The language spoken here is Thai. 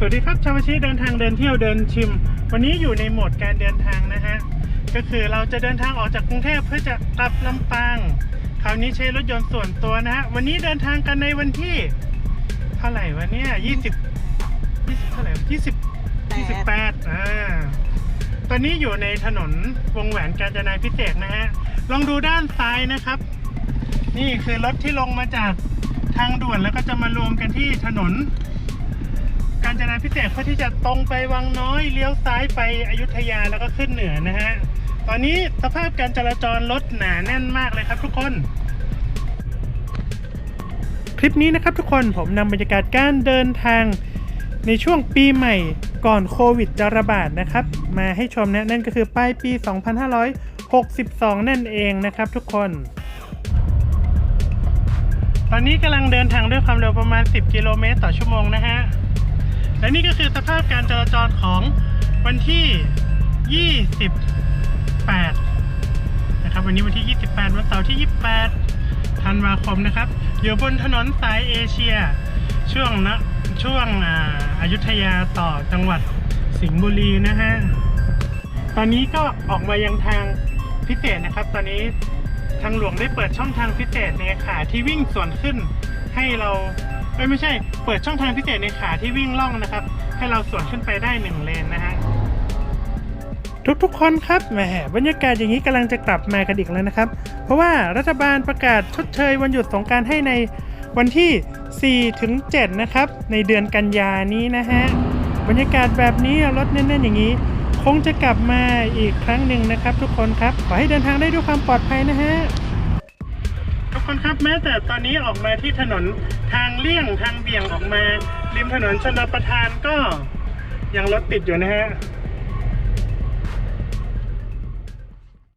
สวัสดีครับชาวชีเดินทางเดินเที่ยวเดินชิม วันนี้อยู่ในโหมดการเดินทางนะฮะก็คือเราจะเดินทางออกจากกรุงเทพเพื่อจะกลับลำปางคราวนี้ใช้รถยนต์ส่วนตัวนะฮะวันนี้เดินทางกันในวันที่ เท่าไหร่วะเนี่ยยี่สิบยี่สิบเท่าไหร่ยี่สิบยี่สิบแปดอ่าตอนนี้อยู่ในถนนวงแหวนกาญจนาพิเศษกนะฮะลองดูด้านซ้ายนะครับ นี่คือรถที่ลงมาจากทางด่วนแล้วก็จะมารวมกันที่ถนน กาญจนาพิเศษเพื่อที่จะตรงไปวังน้อยเลี้ยวซ้ายไปอยุธยาแล้วก็ขึ้นเหนือนะฮะตอนนี้สภาพการจราจรรถหนาแน่นมากเลยครับทุกคน คลิปนี้นะครับทุกคนผมนำบรรยากาศการเดินทางในช่วงปีใหม่ก่อนโควิดจะระบาดนะครับ มาให้ชมนะนั่นก็คือปลายปี 2562 นั่นเองนะครับทุกคน ตอนนี้กำลังเดินทางด้วยความเร็วประมาณ 10 กิโลเมตรต่อชั่วโมงนะฮะ และนี่ก็คือสภาพการจราจรของวันที่ 28 นะครับ วันนี้วันที่ 28 วันเสาร์ที่ 28 ธันวาคมนะครับ อยู่บนถนนสายเอเชีย ช่วงนะช่วงอาอายุทยาต่อจังหวัดสิงห์บุรีนะฮะ ตอนนี้ก็ออกมายังทางพิเศษนะครับ ตอนนี้ทางหลวงได้เปิดช่องทางพิเศษในขาที่วิ่งส่วนขึ้นให้เรา เอ้ยไม่ใช่ เปิดช่องทางพิเศษในขาที่วิ่งล่องนะครับ ให้เราสวนขึ้นไปได้หนึ่งเลนนะฮะทุกๆคนครับแหมบรรยากาศอย่างนี้กำลังจะกลับมากันอีกแล้วนะครับ เพราะว่ารัฐบาลประกาศชดเชยวันหยุดสงการให้ในวันที่ 4 ถึง 7 นะครับ ในเดือนกันยานี้นะฮะ บรรยากาศแบบนี้รถแน่นๆอย่างนี้ คงจะกลับมาอีกครั้งหนึ่งนะครับ ทุกคนครับ ขอให้เดินทางได้ด้วยความปลอดภัยนะฮะ คนครับแม้แต่ตอนนี้ออกมาที่ถนนทางเลี่ยงทางเบี่ยงออกมาริมถนนชนประทานก็ยังรถติดอยู่นะฮะ